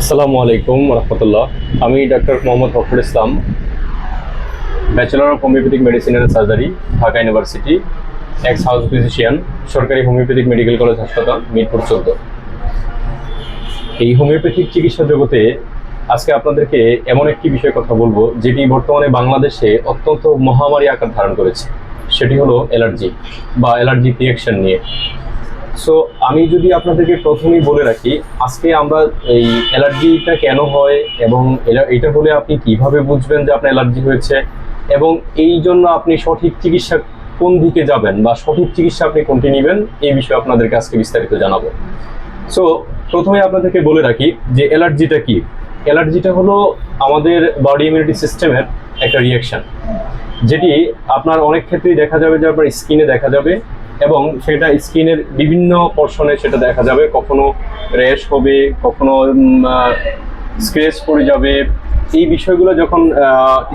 আসসালামু আলাইকুম রহমতুল্লাহ। আমি doctor Mohammad Fakhrul Islam, bachelor of homeopathic medicine and surgery, Dhaka university, ex house physician, সরকারি হোমিওপ্যাথিক মেডিকেল কলেজ হাসপাতাল, মিরপুর চোদ্দ। এই হোমিওপ্যাথিক চিকিৎসা জগতে আজকে আপনাদেরকে এমন একটি বিষয়ে কথা বলব, যেটি বর্তমানে বাংলাদেশে অত্যন্ত মহামারী আকার ধারণ করেছে। সেটি হলো অ্যালার্জি বা অ্যালার্জি রিয়াকশন নিয়ে। সো আমি যদি আপনাদেরকে প্রথমেই বলে রাখি, আজকে আমরা এই অ্যালার্জিটা কেন হয় এবং এটা হলে আপনি কীভাবে বুঝবেন যে আপনার অ্যালার্জি হয়েছে এবং এই জন্য আপনি সঠিক চিকিৎসা কোন দিকে যাবেন বা সঠিক চিকিৎসা আপনি কোনটি নেবেন, এই বিষয়ে আপনাদেরকে আজকে বিস্তারিত জানাব। সো প্রথমে আপনাদেরকে বলে রাখি যে অ্যালার্জিটা কি? অ্যালার্জিটা হলো আমাদের বডি ইমিউনিটি সিস্টেমের একটা রিয়াকশন যেটি আপনার অনেক ক্ষেত্রেই দেখা যাবে যে আপনার স্কিনে দেখা যাবে এবং সেটা স্কিনের বিভিন্ন পর্শনে সেটা দেখা যাবে। কখনো র্যাশ হবে, কখনো স্ক্রেচ পড়ে যাবে। এই বিষয়গুলো যখন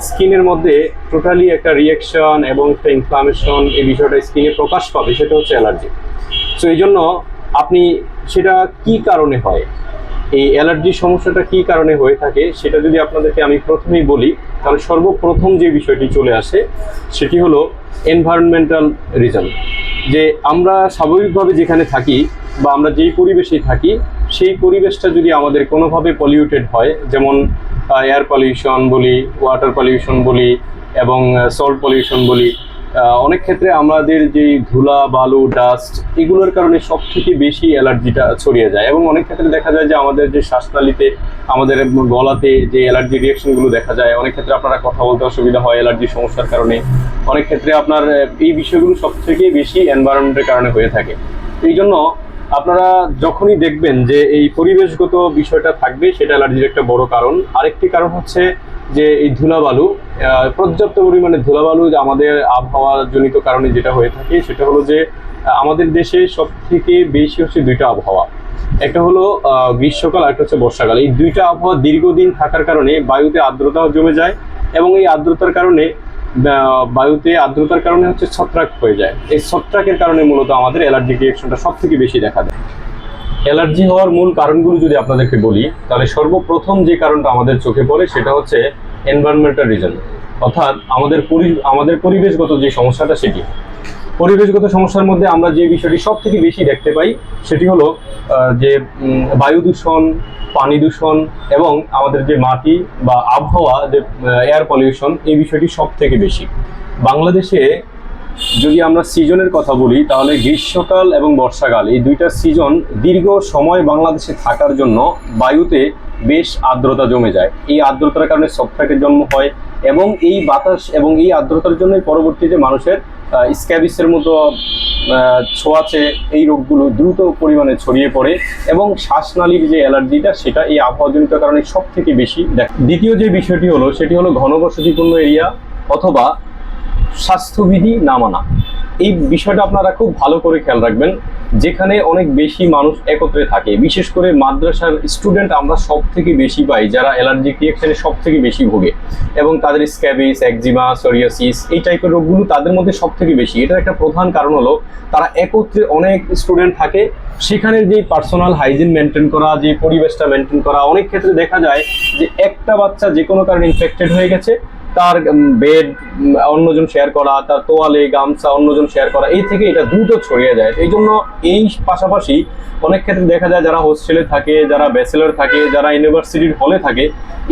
স্কিনের মধ্যে টোটালি একটা রিয়াকশন এবং একটা ইনফ্লামেশন এই বিষয়টা স্কিনে প্রকাশ পাবে, সেটা হচ্ছে অ্যালার্জি। সো এই জন্য আপনি সেটা কি কারণে হয়? এই অ্যালার্জি সমস্যাটা কি কারণে হয়ে থাকে, সেটা যদি আপনাদেরকে আমি প্রথমেই বলি, তাহলে সর্বপ্রথম যে বিষয়টি চলে আসে, সেটি হলো এনভায়রনমেন্টাল রিজন যে আমরা স্বাভাবিকভাবে যেখানে থাকি বা আমরা যেই পরিবেশেই থাকি, সেই পরিবেশটা যদি আমাদের কোনোভাবে পলিউটেড হয়, যেমন এয়ার পলিউশন বলি ওয়াটার পলিউশন বলি এবং সল্ট পলিউশন বলি অনেক ক্ষেত্রে আমাদের যে ধুলা, বালু ডাস্ট এগুলোর কারণে সব থেকে বেশি অ্যালার্জিটা ছড়িয়ে যায় এবং অনেক ক্ষেত্রে দেখা যায় যে আমাদের যে শ্বাসনালীতে, আমাদের গলাতে যে অ্যালার্জি রিয়াকশনগুলো দেখা যায়, অনেক ক্ষেত্রে আপনারা কথা বলতে অসুবিধা হয় অ্যালার্জি সমস্যার কারণে। অনেক ক্ষেত্রে আপনার, এই বিষয়গুলো সব থেকে বেশি এনভায়রনমেন্টের কারণে হয়ে থাকে। এই জন্য আপনারা যখনই দেখবেন যে এই পরিবেশগত বিষয়টা থাকবে, সেটা অ্যালার্জির একটা বড় কারণ। আরেকটি কারণ হচ্ছে যে এই ধুলাবালু পর্যাপ্ত পরিমাণে ধুলাবালু যে আমাদের আবহাওয়া জনিত কারণে যেটা হয়ে থাকে, সেটা হলো যে আমাদের দেশে সব থেকে বেশি হচ্ছে দুইটা আবহাওয়া। একটা হলো গ্রীষ্মকাল আর একটা হচ্ছে বর্ষাকাল। এই দুইটা আবহাওয়া দীর্ঘদিন থাকার কারণে বায়ুতে আর্দ্রতাও জমে যায় এবং এই আর্দ্রতার কারণে বায়ুতে আর্দ্রতার কারণে হচ্ছে ছত্রাক হয়ে যায়। এই ছত্রাকের কারণে মূলত আমাদের অ্যালার্জিক রিয়েকশনটা সব থেকে বেশি দেখা দেয়। অ্যালার্জি হওয়ার মূল কারণগুলো যদি আপনাদেরকে বলি, তাহলে সর্বপ্রথম যে কারণটা আমাদের চোখে পড়ে সেটা হচ্ছে এনভায়রনমেন্টাল রিজন অর্থাৎ আমাদের আমাদের পরিবেশগত যে সমস্যাটা সেটি। পরিবেশগত সমস্যার মধ্যে আমরা যে বিষয়টি সব থেকে বেশি দেখতে পাই, সেটি হলো যে বায়ু দূষণ, পানি দূষণ এবং আমাদের যে মাটি বা আবহাওয়া, যে এয়ার পলিউশন এই বিষয়টি সব থেকে বেশি। বাংলাদেশে যদি আমরা সিজনের কথা বলি, তাহলে গ্রীষ্মকাল এবং বর্ষাকাল, এই দুইটা সিজন দীর্ঘ সময় বাংলাদেশে থাকার জন্য বায়ুতে বেশ আর্দ্রতা জমে যায়। এই আর্দ্রতার কারণে ছত্রাকের জন্ম হয় এবং এই বাতাস এবং এই আর্দ্রতার জন্যই পরবর্তীতে মানুষের স্ক্যাবিসের মতো ছোঁয়াচে এই রোগগুলো দ্রুত পরিমাণে ছড়িয়ে পড়ে এবং শ্বাসনালীর যে অ্যালার্জিটা, সেটা এই আবহাওয়াজনিত কারণে সব থেকে বেশি দ্বিতীয় যে বিষয়টি হলো, সেটি হলো ঘনবসতিপূর্ণ এরিয়া অথবা স্বাস্থ্যবিধি না মানা। এই বিষয়টা আপনারা খুব ভালো করে খেয়াল রাখবেন। যেখানে অনেক বেশি মানুষ একত্রে থাকে। বিশেষ করে মাদ্রাসার স্টুডেন্ট আমরা সব থেকে বেশি পাই, যারা অ্যালার্জিক রিয়েকশনে সব থেকে বেশি ভোগে। এবং তাদের স্ক্যাবিস একজিমা, সরিয়াসিস এই টাইপের রোগগুলো তাদের মধ্যে সব থেকে বেশি। এটার একটা প্রধান কারণ হলো, তারা একত্রে অনেক স্টুডেন্ট থাকে। সেখানে যে পার্সোনাল হাইজিন মেনটেন করা, যে পরিবেশটা মেনটেন করা, অনেক ক্ষেত্রে দেখা যায় যে একটা বাচ্চা যে কোনো কারণে ইনফেক্টেড হয়ে গেছে। তার বেড অন্যজন শেয়ার করা, তার তোয়ালে গামছা অন্যজন শেয়ার করা, এই থেকে এটা দ্রুত ছড়িয়ে যায়। এই জন্য এই পাশাপাশি অনেক ক্ষেত্রে দেখা যায় যারা হোস্টেলে থাকে, যারা ব্যাচেলর থাকে, যারা ইউনিভার্সিটির হলে থাকে,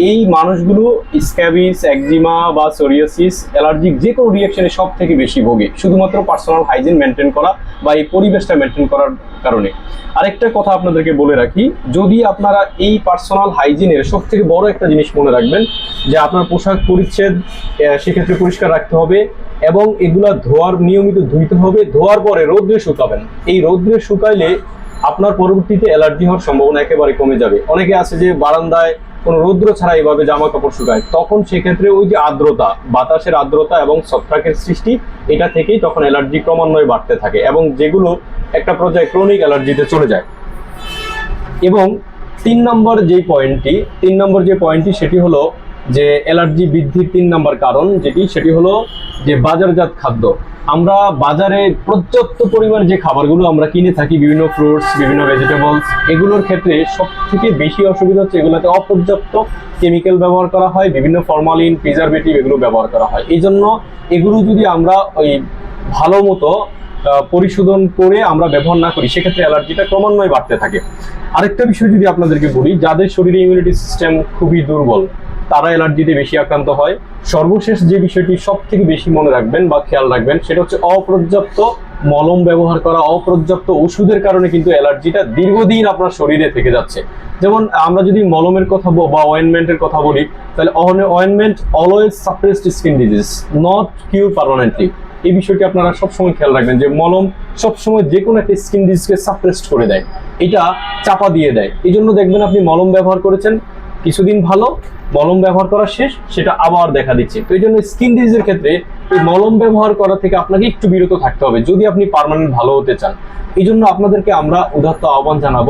এই মানুষগুলো স্ক্যাবিস একজিমা বা সোরিয়াসিস অ্যালার্জিক যে কোনো রিয়াকশনে সব থেকে বেশি ভোগে, শুধুমাত্র পার্সোনাল হাইজিন মেনটেন করা বা এই পরিবেশটা মেনটেন করার কারণে। আরেকটা কথা আপনাদেরকে বলে রাখি, যদি আপনারা এই পার্সোনাল হাইজিনের সব থেকে বড় একটা জিনিস মনে রাখবেন, যে আপনার পোশাক পরিচ্ছেদ সেক্ষেত্রে পরিষ্কার রাখতে হবে এবং এগুলা ধোয়ার নিয়মিত ধুইতে হবে। ধোয়ার পরে রৌদ্রে শুকাবেন। এই রৌদ্রে শুকাইলে আপনার পরবর্তীতে অ্যালার্জি হওয়ার সম্ভাবনা একেবারে কমে যাবে। অনেকে আছে যে বারান্দায় কোনো রৌদ্র ছাড়া এইভাবে জামা কাপড় শুকায়। তখন সেক্ষেত্রে ওই যে আর্দ্রতা, বাতাসের আর্দ্রতা এবং ছত্রাকের সৃষ্টি, এটা থেকেই তখন অ্যালার্জি ক্রমান্বয়ে বাড়তে থাকে এবং যেগুলো একটা পর্যায়ে ক্রনিক অ্যালার্জিতে চলে যায়। এবং তিন নম্বর যে পয়েন্টটি তিন নম্বর যে পয়েন্টটি সেটি হলো যে অ্যালার্জি বৃদ্ধির তিন নাম্বার কারণ যেটি, সেটি হলো যে বাজারজাত খাদ্য। আমরা বাজারে পর্যাপ্ত পরিমাণ যে খাবারগুলো আমরা কিনে থাকি, বিভিন্ন ফ্রুটস, বিভিন্ন ভেজিটেবলস এগুলোর ক্ষেত্রে সব থেকে বেশি অসুবিধা হচ্ছে এগুলোতে অপর্যাপ্ত কেমিক্যাল ব্যবহার করা হয়, বিভিন্ন ফরমালিন প্রিজারভেটিভ এগুলো ব্যবহার করা হয়। এই জন্য এগুলো যদি আমরা ওই ভালো মতো পরিশোধন করে আমরা ব্যবহার না করি, সেক্ষেত্রে অ্যালার্জিটা ক্রমান্বয়ে বাড়তে থাকে। আরেকটা বিষয় যদি আপনাদেরকে বলি, যাদের শরীরে ইমিউনিটি সিস্টেম খুবই দুর্বল তারা অ্যালার্জিতে বেশি আক্রান্ত হয়। সর্বশেষ যে বিষয়টি সব থেকে বেশি মনে রাখবেন বা খেয়াল রাখবেন, সেটা হচ্ছে অপর্যাপ্ত মলম ব্যবহার করা, অপর্যাপ্ত ওষুধের কারণে কিন্তু অ্যালার্জিটা দীর্ঘদিন আপনার শরীরে থেকে যাচ্ছে। যেমন আমরা যদি মলমের কথা ব- অয়েনমেন্টের কথা বলি, তাহলে ointment always suppressed skin disease not cure permanently এই বিষয়টি আপনারা সবসময় খেয়াল রাখবেন যে মলম সবসময় যে কোনো একটা স্কিন ডিজিজকে সাপ্রেসড করে দেয়। এটা চাপা দিয়ে দেয়। এই জন্য দেখবেন আপনি মলম ব্যবহার করেছেন কিছুদিন ভালো, মলম ব্যবহার করা শেষ, সেটা আবার দেখা দিচ্ছে। তো এই জন্য স্কিন ডিজিজের ক্ষেত্রে এই মলম ব্যবহার করা থেকে আপনাকে একটু বিরত থাকতে হবে, যদি আপনি পার্মানেন্ট ভালো হতে চান। এই জন্য আপনাদেরকে আমরা উদাত্ত আহ্বান জানাব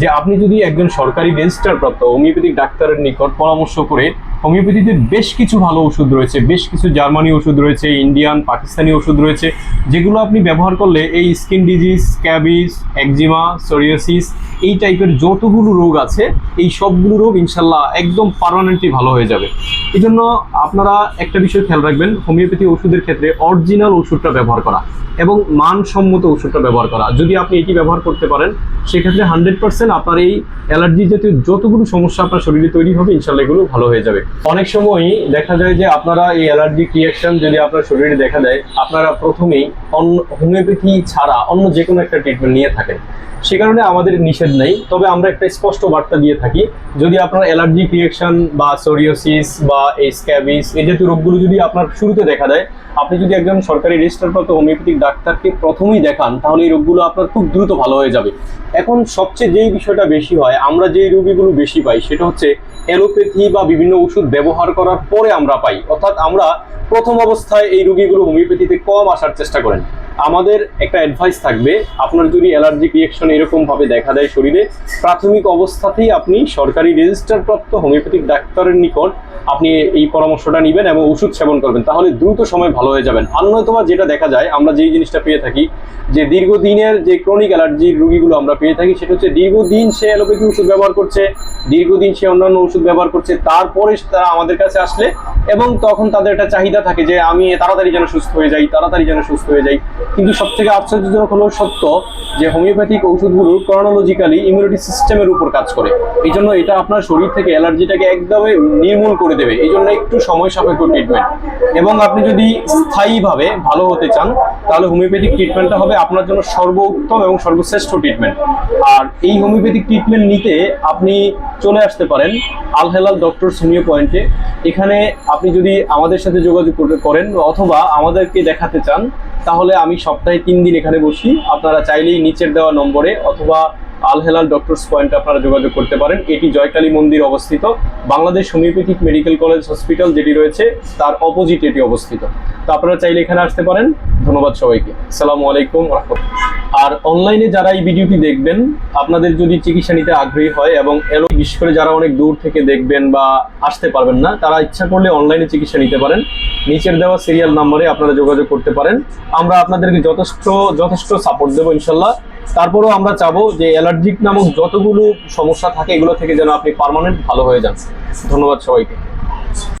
যে আপনি যদি একজন সরকারি রেজিস্টার প্রাপ্ত হোমিওপ্যাথিক ডাক্তারের নিকট পরামর্শ করে হোমিওপ্যাথিতে বেশ কিছু ভালো ওষুধ রয়েছে, বেশ কিছু জার্মানি ওষুধ রয়েছে, ইন্ডিয়ান, পাকিস্তানি ওষুধ রয়েছে, যেগুলো আপনি ব্যবহার করলে এই skin disease scabies eczema psoriasis এই টাইপের যতগুলো রোগ আছে, এই সবগুলো রোগ ইনশাল্লাহ একদম পার্মানেন্টলি ভালো হয়ে যাবে। এই জন্য আপনারা একটা বিষয় খেয়াল রাখবেন, হোমিওপ্যাথি ওষুধের ক্ষেত্রে অরিজিনাল ওষুধটা ব্যবহার করা এবং মানসম্মত ওষুধটা ব্যবহার করা। যদি আপনি এটি ব্যবহার করতে পারেন, সেক্ষেত্রে হান্ড্রেড পার্সেন্ট আপনার এই অ্যালার্জি জাতীয় যতগুলো সমস্যা আপনার শরীরে তৈরি হবে, ইনশাল্লাহ এগুলো ভালো হয়ে যাবে। অনেক সময়ই দেখা যায় যে আপনারা এই অ্যালার্জিক রিয়াকশন যদি আপনার শরীরে দেখা দেয়, আপনারা প্রথমেই অন্য হোমিওপ্যাথি ছাড়া অন্য যে কোনো একটা ট্রিটমেন্ট নিয়ে থাকেন। সে কারণে আমাদের নিষেধ নেই, তবে আমরা একটা স্পষ্ট বার্তা দিয়ে থাকি, যদি আপনার অ্যালার্জিক রিয়াকশন বা সোরিওসিস বা এই স্ক্যাবিস এই জাতীয় রোগগুলো যদি আপনার শুরুতে দেখা দেয়, আপনি যদি একজন সরকারি রেজিস্টারপ্রাপ্ত হোমিওপ্যাথিক ডাক্তারকে প্রথমেই দেখান, তাহলে এই রোগগুলো আপনার খুব দ্রুত ভালো হয়ে যাবে। এখন সবচেয়ে যেই বিষয়টা বেশি হয়, আমরা যেই রোগীগুলো বেশি পাই, সেটা হচ্ছে অ্যালোপ্যাথি বা বিভিন্ন ওষুধ ব্যবহার করার পরে আমরা পাই। অর্থাৎ আমরা প্রথম অবস্থায় এই রোগীগুলো হোমিওপ্যাথিতে কম আসার চেষ্টা করেন। আমাদের একটা অ্যাডভাইস থাকবে, আপনার যদি অ্যালার্জিক রিয়েকশন এরকম ভাবে দেখা দেয় শরীরে, প্রাথমিক অবস্থাতেই আপনি সরকারি রেজিস্টারপ্রাপ্ত হোমিওপ্যাথিক ডাক্তারের নিকট আপনি এই পরামর্শটা নেবেন এবং ওষুধ সেবন করবেন। তাহলে দ্রুত সময় ভালো হয়ে যাবেন। আর নয়তোবা যেটা দেখা যায়, আমরা যেই জিনিসটা পেয়ে থাকি, যে দীর্ঘদিনের যে ক্রনিক অ্যালার্জির রোগীগুলো আমরা পেয়ে থাকি, সেটা হচ্ছে দীর্ঘদিন সে অ্যালোপ্যাথি ওষুধ ব্যবহার করছে, দীর্ঘদিন সে অন্যান্য ওষুধ ব্যবহার করছে, তারপরে তারা আমাদের কাছে আসলে এবং তখন তাদের একটা চাহিদা থাকে যে আমি তাড়াতাড়ি যেন সুস্থ হয়ে যাই, তাড়াতাড়ি যেন সুস্থ হয়ে যাই। কিন্তু সব থেকে আশ্চর্যজনক হলো সত্য যে হোমিওপ্যাথিক ওষুধগুলো ক্রনোলজিক্যালি ইমিউনিটি সিস্টেমের উপর কাজ করে। এই জন্য এটা আপনার শরীর থেকে অ্যালার্জিটাকে একদমই নির্মূল করে দেবে। এই জন্য একটু সময় সাপেক্ষ ট্রিটমেন্ট এবং আপনি যদি স্থায়ীভাবে ভালো হতে চান, তাহলে হোমিওপ্যাথিক ট্রিটমেন্টটা হবে আপনার জন্য সর্বোত্তম এবং সর্বশ্রেষ্ঠ ট্রিটমেন্ট আর এই হোমিওপ্যাথিক ট্রিটমেন্ট নিতে আপনি চলে আসতে পারেন আল হেলাল ডক্টর হোমিও পয়েন্টে। এখানে আপনি যদি আমাদের সাথে যোগাযোগ করেন অথবা আমাদেরকে দেখাতে চান তাহলে আমি সপ্তাহে তিন দিন এখানে বসি। আপনারা চাইলেই নিচের দেওয়া নম্বরে অথবা আল হেলাল ডক্টরস পয়েন্টে আপনারা যোগাযোগ করতে পারেন। এটি জয়কালী মন্দির অবস্থিত। Bangladesh homeopathic medical college hospital যেটি রয়েছে, তার অপোজিট এটি অবস্থিত। তো আপনারা চাইলে এখানে আসতে পারেন। ধন্যবাদ সবাইকে। আসসালামু আলাইকুম রহমতুল্লাহ। আর অনলাইনে যারা এই ভিডিওটি দেখবেন, আপনাদের যদি চিকিৎসা নিতে আগ্রহী হয় এবং এলো, বিশেষ করে যারা অনেক দূর থেকে দেখবেন বা আসতে পারবেন না, তারা ইচ্ছা করলে অনলাইনে চিকিৎসা নিতে পারেন। নিচের দেওয়া সিরিয়াল নাম্বারে আপনারা যোগাযোগ করতে পারেন। আমরা আপনাদেরকে যথেষ্ট যথেষ্ট সাপোর্ট দেবো ইনশাল্লাহ। তারপরেও আমরা চাবো যে অ্যালার্জিক নামক যতগুলো সমস্যা থাকে এগুলো থেকে যেন আপনি পারমানেন্ট ভালো হয়ে যান। ধন্যবাদ সবাইকে।